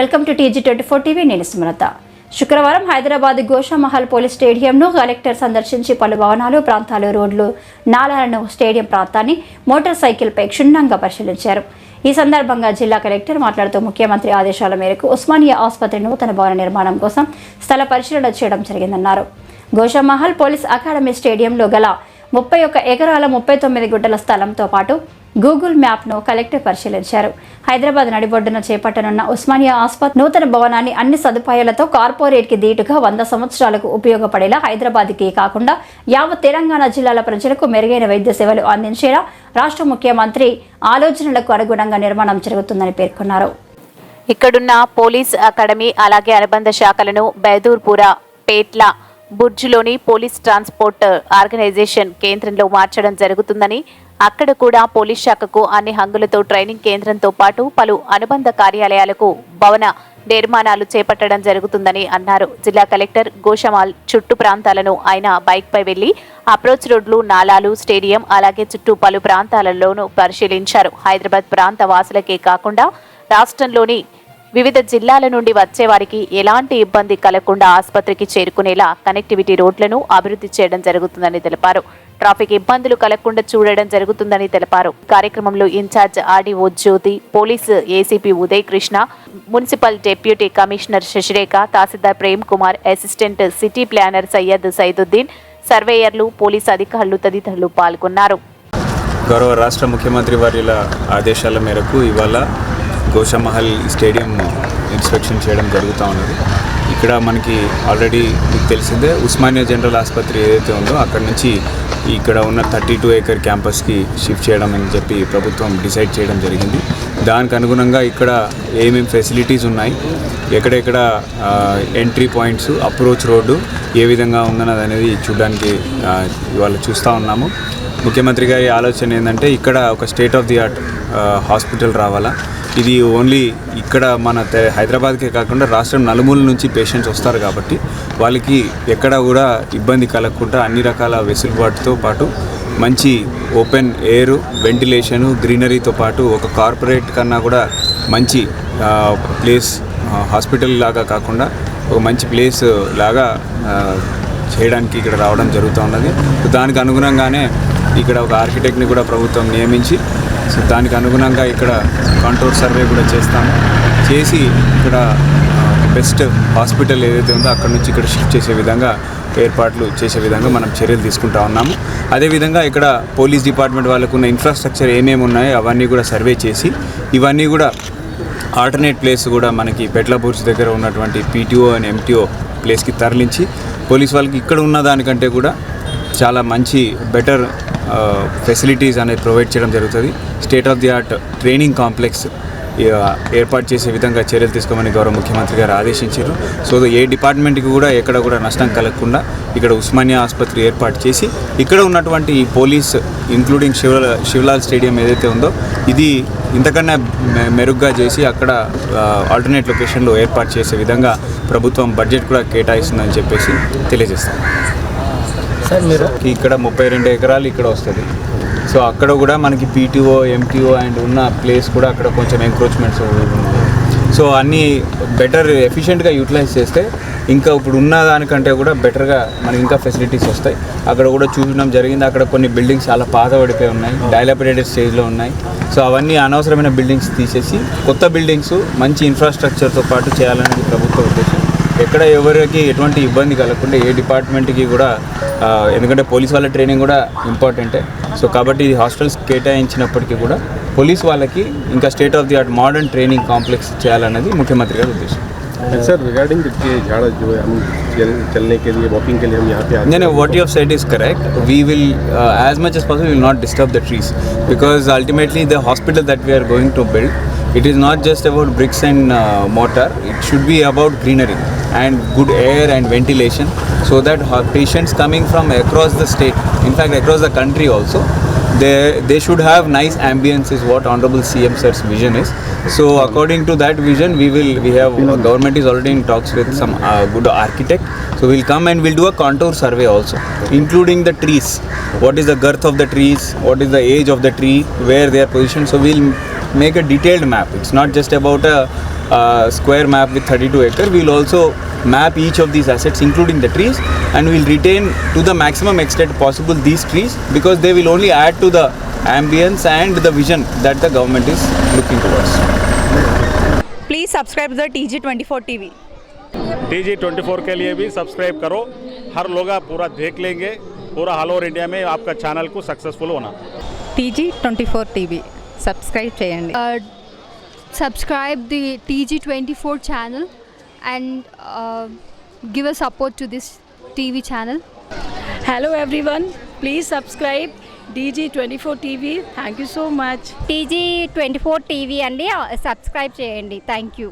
Welcome to TG twenty four TV నేను సుమలత. శుక్రవారం Hyderabad Goshamahal police స్టేడియంను కలెక్టర్ సందర్శించి పలు భవనాలు ప్రాంతాలు రోడ్లు నాలాలను స్టేడియం ప్రాంతాన్ని మోటార్ సైకిల్పై క్షుణ్ణంగా పరిశీలించారు. ఈ సందర్భంగా జిల్లా కలెక్టర్ మాట్లాడుతూ ముఖ్యమంత్రి ఆదేశాల మేరకు ఉస్మానియా ఆసుపత్రి నూతన భవన నిర్మాణం కోసం స్థల పరిశీలన చేయడం జరిగిందన్నారు. గోషామహల్ పోలీస్ అకాడమీ స్టేడియంలో గల ముప్పై ఒక్క ఎకరాల ముప్పై తొమ్మిది గుంటల స్థలంతో పాటు గూగుల్ మ్యాప్ను కలెక్టర్ పరిశీలించారు. హైదరాబాద్ నడిబొడ్డున చేపట్టనున్న ఉస్మానియా ఆస్పత్రి నూతన భవనాన్ని అన్ని సదుపాయాలతో కార్పొరేట్కి దీటుగా వంద సంవత్సరాలకు ఉపయోగపడేలా హైదరాబాద్కి కాకుండా యావత్ తెలంగాణ జిల్లాల ప్రజలకు మెరుగైన వైద్య సేవలు అందించేలా రాష్ట్ర ముఖ్యమంత్రి ఆలోచనలకు అనుగుణంగా నిర్మాణం జరుగుతుందని పేర్కొన్నారు. ఇక్కడున్న పోలీస్ అకాడమీ అలాగే అనుబంధ శాఖలను బైదూర్పుర పేట్ల బుర్జ్లోని పోలీస్ ట్రాన్స్పోర్ట్ ఆర్గనైజేషన్ కేంద్రంలో మార్చడం జరుగుతుందని అక్కడ కూడా పోలీస్ శాఖకు అన్ని హంగులతో ట్రైనింగ్ కేంద్రంతో పాటు పలు అనుబంధ కార్యాలయాలకు భవన నిర్మాణాలు చేపట్టడం జరుగుతుందని అన్నారు. జిల్లా కలెక్టర్ గోషమాల్ చుట్టు ప్రాంతాలను ఆయన బైక్పై వెళ్ళి అప్రోచ్ రోడ్లు నాలాలు స్టేడియం అలాగే చుట్టూ పలు ప్రాంతాలలోనూ పరిశీలించారు. హైదరాబాద్ ప్రాంత వాసులకే కాకుండా రాష్ట్రంలోని వివిధ జిల్లాల నుండి వచ్చేవారికి ఎలాంటి ఇబ్బంది కలగకుండా ఆసుపత్రికి చేరుకునేలా కనెక్టివిటీ రోడ్లను అభివృద్ధి చేయడం జరుగుతుందని తెలిపారు. ట్రాఫిక్ ఇబ్బందులు కలగకుండా చూడడం జరుగుతుందని తెలిపారు. కార్యక్రమంలో in-charge RDO Jyothi police ACP Uday Krishna municipal deputy commissioner Sasirekha తహసీల్దార్ Prem Kumar assistant city planner Syed Saiduddin సర్వేయర్లు police అధికారులు తదితరులు పాల్గొన్నారు. గౌరవ రాష్ట్ర ముఖ్యమంత్రి వర్యుల ఆదేశాల మేరకు ఇవాళ గోషామహల్ స్టేడియం ఇన్స్పెక్షన్ చేయడం జరుగుతూ ఉన్నది. ఇక్కడ మనకి ఆల్రెడీ మీకు తెలిసిందే ఉస్మానియా జనరల్ ఆసుపత్రి ఏదైతే ఉందో అక్కడ నుంచి ఇక్కడ ఉన్న థర్టీ టూ ఏకర్ క్యాంపస్కి షిఫ్ట్ చేయడం అని చెప్పి ప్రభుత్వం డిసైడ్ చేయడం జరిగింది. దానికి అనుగుణంగా ఇక్కడ ఏమేమి ఫెసిలిటీస్ ఉన్నాయి ఎక్కడెక్కడ ఎంట్రీ పాయింట్స్ అప్రోచ్ రోడ్డు ఏ విధంగా ఉందన్నది అనేది చూడడానికి ఇవాళ చూస్తూ ఉన్నాము. ముఖ్యమంత్రి గారి ఆలోచన ఏంటంటే ఇక్కడ ఒక state of the art hospital రావాలా. ఇది ఓన్లీ ఇక్కడ మన హైదరాబాద్కే కాకుండా రాష్ట్రం నలుమూల నుంచి పేషెంట్స్ వస్తారు కాబట్టి వాళ్ళకి ఎక్కడ కూడా ఇబ్బంది కలగకుండా అన్ని రకాల వెసులుబాటుతో పాటు మంచి ఓపెన్ ఎయిర్ వెంటిలేషను గ్రీనరీతో పాటు ఒక కార్పొరేట్ కన్నా కూడా మంచి ప్లేస్ హాస్పిటల్ లాగా కాకుండా ఒక మంచి ప్లేస్ లాగా చేయడానికి ఇక్కడ రావడం జరుగుతూ ఉన్నది. సో దానికి అనుగుణంగానే ఇక్కడ ఒక ఆర్కిటెక్ట్ని కూడా ప్రభుత్వం నియమించి సో దానికి అనుగుణంగా ఇక్కడ కంట్రోల్ సర్వే కూడా చేస్తాము. చేసి ఇక్కడ బెస్ట్ హాస్పిటల్ ఏదైతే ఉందో అక్కడ నుంచి ఇక్కడ షిఫ్ట్ చేసే విధంగా ఏర్పాట్లు చేసే విధంగా మనం చర్యలు తీసుకుంటా ఉన్నాము. అదేవిధంగా ఇక్కడ పోలీస్ డిపార్ట్మెంట్ వాళ్ళకు ఉన్న ఇన్ఫ్రాస్ట్రక్చర్ ఏమేమి ఉన్నాయో అవన్నీ కూడా సర్వే చేసి ఇవన్నీ కూడా ఆల్టర్నేట్ ప్లేస్ కూడా మనకి పెట్లబూర్చి దగ్గర ఉన్నటువంటి పీటీఓ అండ్ ఎంటీఓ ప్లేస్కి తరలించి పోలీస్ వాళ్ళకి ఇక్కడ ఉన్న దానికంటే కూడా చాలా మంచి బెటర్ ఫెసిలిటీస్ అనేది ప్రొవైడ్ చేయడం జరుగుతుంది. State of the art training complex ఏర్పాటు చేసే విధంగా చర్యలు తీసుకోమని గౌరవ ముఖ్యమంత్రి గారు ఆదేశించారు. సో ఏ డిపార్ట్మెంట్కి కూడా ఎక్కడ కూడా నష్టం కలగకుండా ఇక్కడ ఉస్మానియా ఆసుపత్రి ఏర్పాటు చేసి ఇక్కడ ఉన్నటువంటి ఈ police including Shiva Shivlal stadium ఏదైతే ఉందో ఇది ఇంతకన్నా మె- మెరుగ్గా చేసి అక్కడ ఆల్టర్నేట్ లొకేషన్లో ఏర్పాటు చేసే విధంగా ప్రభుత్వం బడ్జెట్ కూడా కేటాయిస్తుందని చెప్పేసి తెలియజేస్తాం. సార్ మీరు? ఇక్కడ ముప్పై రెండు ఎకరాలు ఇక్కడ వస్తుంది. సో అక్కడ కూడా మనకి పీటీఓ ఎంటీఓ అండ్ ఉన్న ప్లేస్ కూడా అక్కడ కొంచెం ఎంక్రోచ్మెంట్స్ సో అన్నీ బెటర్ ఎఫిషియెంట్గా యూటిలైజ్ చేస్తే ఇంకా ఇప్పుడు ఉన్న దానికంటే కూడా బెటర్గా మనకి ఇంకా ఫెసిలిటీస్ వస్తాయి. అక్కడ కూడా చూడడం జరిగింది. అక్కడ కొన్ని బిల్డింగ్స్ చాలా పాత పడిపోయి ఉన్నాయి. డైలపరేటెడ్ స్టేజ్లో ఉన్నాయి. సో అవన్నీ అనవసరమైన బిల్డింగ్స్ తీసేసి కొత్త బిల్డింగ్స్ మంచి ఇన్ఫ్రాస్ట్రక్చర్తో పాటు చేయాలనేది ప్రభుత్వ ఉద్దేశం. ఎక్కడ ఎవరికి ఎటువంటి ఇబ్బంది కలగకుండా ఏ డిపార్ట్మెంట్కి కూడా ఆ, ఎందుకంటే పోలీస్ వాళ్ళ ట్రైనింగ్ కూడా ఇంపార్టెంటే సో కాబట్టి ఈ హాస్టల్స్ కేటాయించినప్పటికీ కూడా పోలీస్ వాళ్ళకి ఇంకా state of the art modern training complex చేయాలన్నది ముఖ్యమంత్రి గారి ఉద్దేశం सर रिगार्डिंग ये झाड़ा जो है हम चल- चलने के लिए वॉकिंग के लिए हम यहाँ पे आते No, no, what you have said is correct. We will, uh, as much as possible, we will not disturb the trees because ultimately the hospital that we are going to build, it is not just about bricks and uh, mortar. It should be about greenery and good air and ventilation, so that patients coming from across the state, in fact across the country also, they they should have nice ambience is what honorable cm sir's vision is. So according to that vision we will we have government is already in talks with some uh, good architect. So we'll come and we'll do a contour survey also including the trees. What is the girth of the trees? What is the age of the tree? Where they are positioned? So we'll make a detailed map. It's not just about a uh, square map with 32 acre. We'll also map each of these assets, including the trees, and we'll retain to the maximum extent possible these trees because they will only add to the ambience and the vision that the government is looking towards. Please subscribe the T G twenty four T V T G twenty four के लिए भी subscribe करो हर लोग आप पूरा देख लेंगे पूरा ऑल ओवर इंडिया में आपका चैनल को सक्सेसफुल होना T G twenty four TV subscribe చేయండి uh, subscribe the TG24 channel and uh, give a support to this TV channel. Hello everyone, please subscribe DG24 TV. Thank you so much. TG twenty four TV అండి subscribe చేయండి thank you